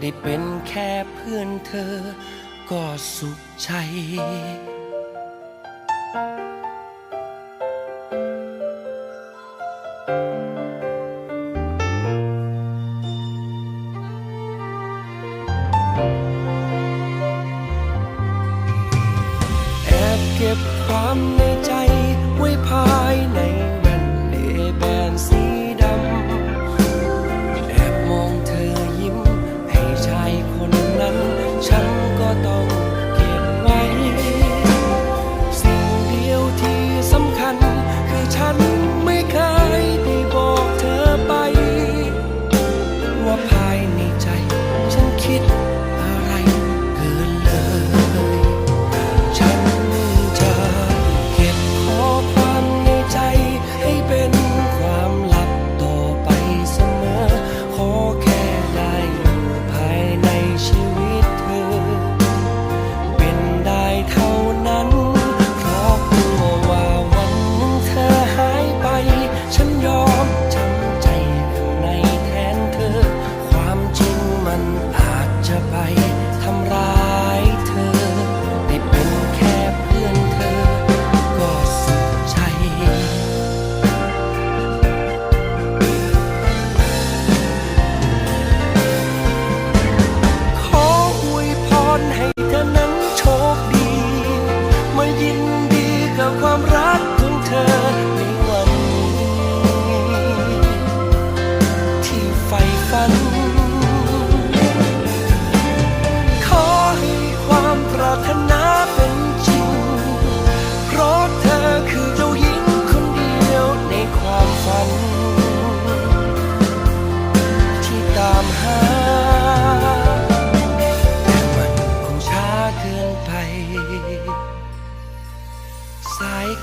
ได้เป็นแค่เพื่อนเธอ ก็สุขใจ แอบเก็บความในใจไว้ภายใน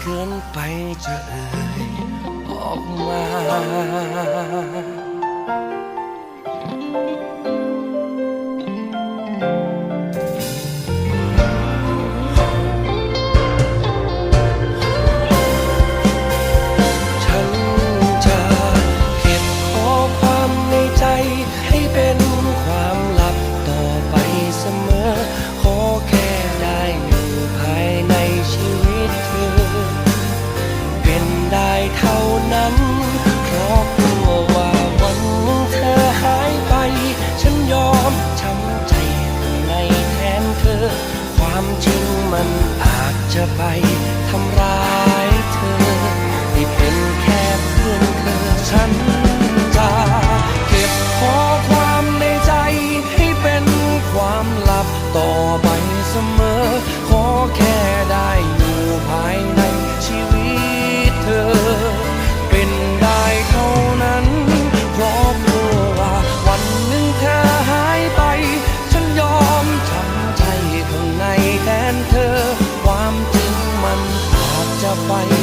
เกินไปจะเอ่ยออกมา จะไปทำร้ายเธอที่เป็นแค่เพื่อนเธอฉัน อ